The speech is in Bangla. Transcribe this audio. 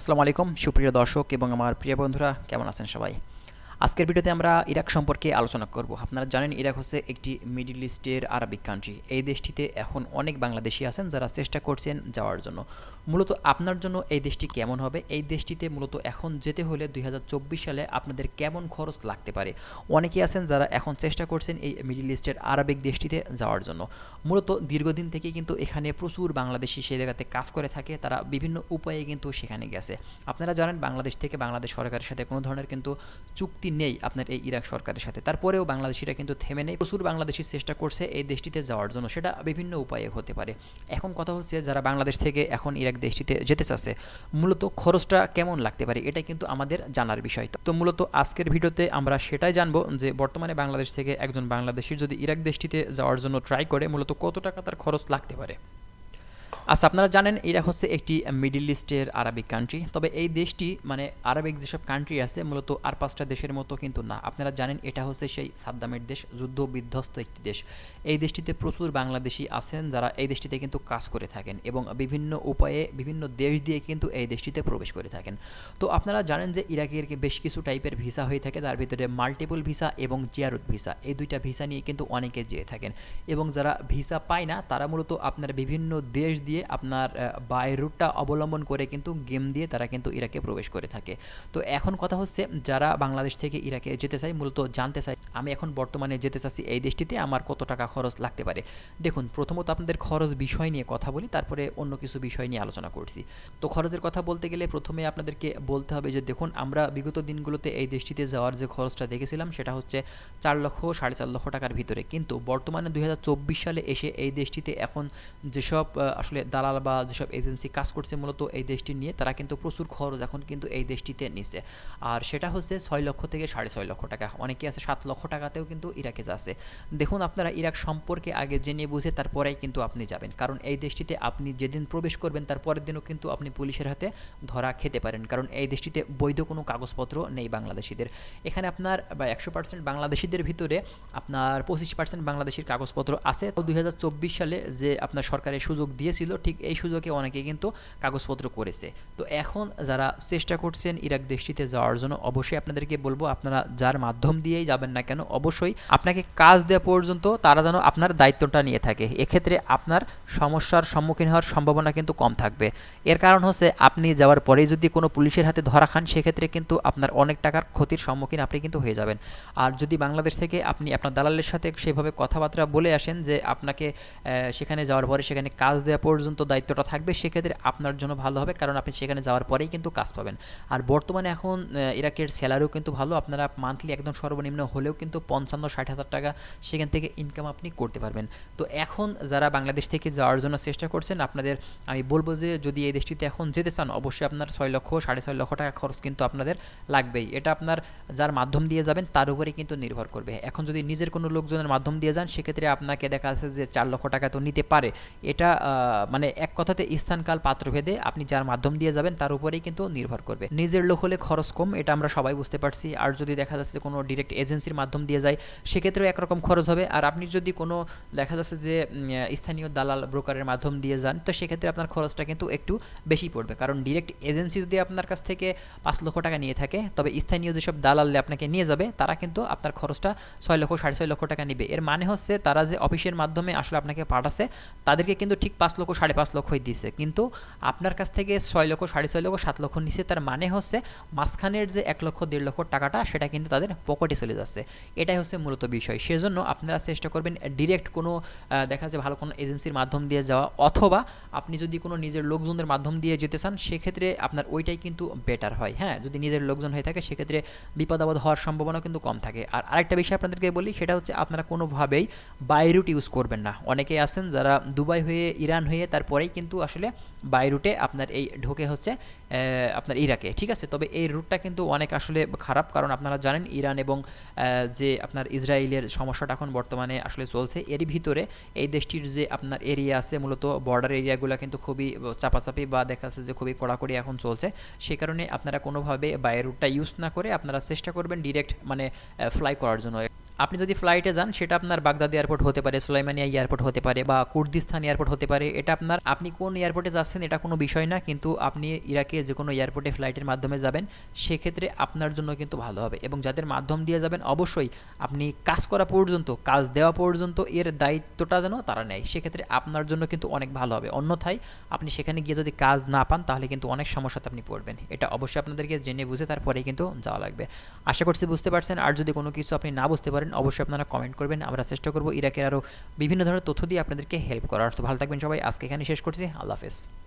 আসসালামু আলাইকুম সুপ্রিয় দর্শক এবং আমার প্রিয় বন্ধুরা কেমন আছেন সবাই? আজকের ভিডিওতে আমরা ইরাক সম্পর্কে আলোচনা করব। আপনারা জানেন, ইরাক হচ্ছে একটি মিডিল ইস্টের আরবিক কান্ট্রি এই দেশটিতে এখন অনেক বাংলাদেশি আছেন যারা চেষ্টা করছেন যাওয়ার জন্য। মূলত আপনার জন্য এই দেশটি কেমন হবে? এই দেশটিতে মূলত এখন যেতে হলে দুই হাজার চব্বিশ সালে আপনাদের কেমন খরচ লাগতে পারে? অনেকেই আছেন যারা এখন চেষ্টা করছেন এই মিডিল ইস্টের আরবিক দেশটিতে যাওয়ার জন্য। মূলত দীর্ঘদিন থেকে কিন্তু এখানে প্রচুর বাংলাদেশি সেই জায়গাতে কাজ করে থাকে, তারা বিভিন্ন উপায়ে কিন্তু সেখানে গেছে। আপনারা জানেন, বাংলাদেশ থেকে বাংলাদেশ সরকারের সাথে কোনো ধরনের কিন্তু চুক্তি নেই আপনার এই ইরাক সরকারের সাথে। তারপরেও বাংলাদেশিরা কিন্তু থেমে নেই। প্রচুর বাংলাদেশি চেষ্টা করছে এই দেশটিতে যাওয়ার জন্য। সেটা বিভিন্ন উপায়ে হতে পারে। এখন কথা হচ্ছে যারা বাংলাদেশ থেকে এখন ইরাক দেশটিতে যেতে চাচ্ছে, মূলত খরচটা কেমন লাগতে পারে? এটা কিন্তু আমাদের জানার বিষয়। তো মূলত আজকের ভিডিওতে আমরা সেটাই জানব যে, বর্তমানে বাংলাদেশ থেকে একজন বাংলাদেশির যদি ইরাক দেশটিতে যাওয়ার জন্য ট্রাই করে, মূলত কত টাকা তার খরচ লাগতে পারে? আচ্ছা আপনারা জানেন ইরাক হচ্ছে একটি মিডিল ইস্টের আরবিক কান্ট্রি তবে এই দেশটি মানে আরবিক যেসব কান্ট্রি আছে, মূলত আর পাঁচটা দেশের মতো কিন্তু না। আপনারা জানেন এটা হচ্ছে সেই সাদ্দামের দেশ, যুদ্ধ বিধ্বস্ত একটি দেশ। এই দেশটিতে প্রচুর বাংলাদেশি আছেন যারা এই দেশটিতে কিন্তু কাজ করে থাকেন এবং বিভিন্ন উপায়ে বিভিন্ন দেশ দিয়ে কিন্তু এই দেশটিতে প্রবেশ করে থাকেন। তো আপনারা জানেন যে ইরাকের বেশ কিছু টাইপের ভিসা হয়ে থাকে, তার ভিতরে মাল্টিপল ভিসা এবং জিয়ারুত ভিসা। এই দুইটা ভিসা নিয়ে কিন্তু অনেকে যেয়ে থাকেন এবং যারা ভিসা পায় না, তারা মূলত আপনার বিভিন্ন দেশ দিয়ে আপনার বাই রুটটা অবলম্বন করে কিন্তু গেম দিয়ে তারা কিন্তু ইরাকে প্রবেশ করে থাকে। তো এখন কথা হচ্ছে, যারা বাংলাদেশ থেকে ইরাকে যেতে চাই মূলত জানতে চাই আমি এখন বর্তমানে যেতে চাচ্ছি এই দেশটিতে, আমার কত টাকা খরচ লাগতে পারে। দেখুন, প্রথমত আপনাদের খরচ বিষয় নিয়ে কথা বলি, তারপরে অন্য কিছু বিষয় নিয়ে আলোচনা করছি। তো খরচের কথা বলতে গেলে প্রথমে আপনাদেরকে বলতে হবে যে, দেখুন, আমরা বিগত দিনগুলোতে এই দেশটিতে যাওয়ার যে খরচটা দেখেছিলাম, সেটা হচ্ছে চার লক্ষ, সাড়ে চার লক্ষ টাকার ভিতরে। কিন্তু বর্তমানে দু হাজার চব্বিশ সালে এসে এই দেশটিতে এখন যেসব আসলে দালাল বা যেসব এজেন্সি কাজ করছে মূলত এই দেশটি নিয়ে, তারা কিন্তু প্রচুর খরচ এখন কিন্তু এই দেশটিতে নিচ্ছে। আর সেটা হচ্ছে ছয় লক্ষ থেকে সাড়ে ছয় লক্ষ টাকা। অনেকে আছে সাত লক্ষ টাকাতেও কিন্তু ইরাকে যাচ্ছে। দেখুন আপনারা ইরাক সম্পর্কে আগে জেনে বুঝে তারপরেই কিন্তু আপনি যাবেন। কারণ এই দেশটিতে আপনি যেদিন প্রবেশ করবেন, তার পরের দিনও কিন্তু আপনি পুলিশের হাতে ধরা খেতে পারেন। কারণ এই দেশটিতে বৈধ কোনো কাগজপত্র নেই বাংলাদেশিদের। এখানে আপনার বা একশো পার্সেন্ট বাংলাদেশিদের ভিতরে আপনার পঁচিশ পার্সেন্ট বাংলাদেশের কাগজপত্র আছে। তো দুই হাজার চব্বিশ সালে যে আপনার সরকারের সুযোগ দিয়েছিল ঠিক এই সুযোগে অনেকে কিন্তু কাগজপত্র করেছে। তো এখন যারা চেষ্টা করছেন ইরাক দেশটিতে যাওয়ার জন্য, অবশ্যই আপনাদেরকে বলব, আপনারা যার মাধ্যম দিয়েই যাবেন না কেন, অবশ্যই আপনাকে কাজ দেওয়া পর্যন্ত তারা যেন আপনার দায়িত্বটা নিয়ে থাকে। এক্ষেত্রে আপনার সমস্যার সম্মুখীন হওয়ার সম্ভাবনা কিন্তু কম থাকবে। এর কারণ হচ্ছে আপনি যাওয়ার পরেই যদি কোনো পুলিশের হাতে ধরা খান, সেক্ষেত্রে কিন্তু আপনার অনেক টাকার ক্ষতির সম্মুখীন আপনি কিন্তু হয়ে যাবেন। আর যদি বাংলাদেশ থেকে আপনি আপনার দালালের সাথে সেভাবে কথাবার্তা বলে আসেন যে আপনাকে সেখানে যাওয়ার পরে সেখানে কাজ দেওয়া পর্যন্ত দায়িত্বটা থাকবে, সেক্ষেত্রে আপনার জন্য ভালো হবে, কারণ আপনি সেখানে যাওয়ার পরেই কিন্তু কাজ পাবেন। আর বর্তমানে এখন ইরাকের স্যালারিও কিন্তু ভালো, আপনারা মান্থলি একদম সর্বনিম্ন হলেও কিন্তু পঞ্চান্ন, ষাট হাজার টাকা সেখান থেকে ইনকাম আপনি করতে পারবেন। তো এখন যারা বাংলাদেশ থেকে যাওয়ার জন্য চেষ্টা করছেন, আপনাদের, আমি বলব যে যদি এই দেশটিতে এখন যেতে চান, অবশ্যই আপনার ছয় লক্ষ, সাড়ে ছয় লক্ষ টাকা খরচ কিন্তু আপনাদের লাগবেই। এটা আপনার যার মাধ্যম দিয়ে যাবেন, তার উপরে কিন্তু নির্ভর করবে। এখন যদি নিজের কোনো লোকজনের মাধ্যম দিয়ে যান, সেক্ষেত্রে আপনাকে দেখা যাচ্ছে যে চার লক্ষ টাকা তো নিতে পারে। এটা মানে এক কথাতে স্থানকাল পাত্রভেদে আপনি যার মাধ্যম দিয়ে যাবেন তার উপরেই কিন্তু নির্ভর করবে। নিজের লোক হলে খরচ কম, এটা আমরা সবাই বুঝতে পারছি। আর যদি দেখা যাচ্ছে কোনো ডিরেক্ট এজেন্সির মাধ্যম দিয়ে যায়, সেক্ষেত্রেও একরকম খরচ হবে। আর আপনি যদি কোনো দেখা যাচ্ছে যে স্থানীয় দালাল ব্রোকারের মাধ্যম দিয়ে যান, তো সেক্ষেত্রে আপনার খরচটা কিন্তু একটু বেশি পড়বে। কারণ ডিরেক্ট এজেন্সি যদি আপনার কাছ থেকে পাঁচ লক্ষ টাকা নিয়ে থাকে, তবে স্থানীয় যেসব দালালে আপনাকে নিয়ে যাবে, তারা কিন্তু আপনার খরচটা ছয় লক্ষ, সাড়ে ছয় লক্ষ টাকা নেবে। এর মানে হচ্ছে তারা যে অফিসের মাধ্যমে আসলে আপনাকে পাঠাচ্ছে, তাদেরকে কিন্তু ঠিক পাঁচ লক্ষ, সাড়ে পাঁচ লক্ষই দিচ্ছে কিন্তু আপনার কাছ থেকে ছয় লক্ষ, সাড়ে ছয় লক্ষ, সাত লক্ষ নিচ্ছে তার মানে হচ্ছে মাঝখানের যে এক লক্ষ, দেড় লক্ষ টাকাটা, সেটা কিন্তু তাদের পকেটে চলে যাচ্ছে। এটাই হচ্ছে মূলত বিষয়। সেজন্য আপনারা চেষ্টা করবেন ডিরেক্ট কোনো দেখা যায় ভালো কোনো এজেন্সির মাধ্যম দিয়ে যাওয়া, অথবা আপনি যদি কোনো নিজের লোকজনের মাধ্যম দিয়ে যেতে চান, সেক্ষেত্রে আপনার ওইটাই কিন্তু বেটার হয়। হ্যাঁ যদি নিজের লোকজন হয়ে থাকে, সেক্ষেত্রে বিপদ আপদ হওয়ার সম্ভাবনা কিন্তু কম থাকে। আর আরেকটা বিষয় আপনাদেরকে বলি, সেটা হচ্ছে আপনারা কোনোভাবেই বাই রুট ইউজ করবেন না। অনেকেই আছেন যারা দুবাই হয়ে ইরান হয়ে তারপরেই কিন্তু আসলে বাই রুটে আপনার এই ঢোকে হচ্ছে আপনার ইরাকে। ঠিক আছে? তবে এই রুটটা কিন্তু অনেক আসলে খারাপ, কারণ আপনারা জানেন ইরান এবং যে আপনার ইসরায়েলের সমস্যাটা এখন বর্তমানে আসলে চলছে, এরই ভিতরে এই দেশটির যে আপনার এরিয়া আছে, মূলত বর্ডার এরিয়াগুলো কিন্তু খুবই চাপাচাপি বা দেখা যাচ্ছে যে খুবই কড়াকড়ি এখন চলছে। সে কারণে আপনারা কোনোভাবে বাই রুটটা ইউজ না করে আপনারা চেষ্টা করবেন ডিরেক্ট মানে ফ্লাই করার জন্য। আপনি যদি ফ্লাইটে যান, সেটা আপনার বাগদাদ এয়ারপোর্ট হতে পারে, সুলাইমানিয়া এয়ারপোর্ট হতে পারে বা কুর্দিস্তান এয়ারপোর্ট হতে পারে, এটা আপনার, আপনি কোন এয়ারপোর্টে যাচ্ছেন এটা কোনো বিষয় না, কিন্তু আপনি ইরাকে যে কোনো এয়ারপোর্টে ফ্লাইটের মাধ্যমে যাবেন, সেক্ষেত্রে আপনার জন্য কিন্তু ভালো হবে। এবং যাদের মাধ্যম দিয়ে যাবেন, অবশ্যই আপনি কাজ করা পর্যন্ত, কাজ দেওয়া পর্যন্ত এর দায়িত্বটা যেন তারা নেয়, সেক্ষেত্রে আপনার জন্য কিন্তু অনেক ভালো হবে। অন্যথায়, আপনি সেখানে গিয়ে যদি কাজ না পান, তাহলে কিন্তু অনেক সমস্যাতে আপনি পড়বেন। এটা অবশ্যই আপনাদেরকে জেনে বুঝে তারপরেই কিন্তু যাওয়া লাগবে। আশা করছি বুঝতে পারছেন, আর যদি কোনো কিছু আপনি না বুঝতে পারেন অবশ্যই আপনারা কমেন্ট করবেন। আমরা চেষ্টা করব ইরাকের আরও বিভিন্ন ধরনের তথ্য দিয়ে আপনাদেরকে হেল্প করার। তো ভালো থাকবেন সবাই। আজকে এখানে শেষ করছি। আল্লাহ হাফেজ।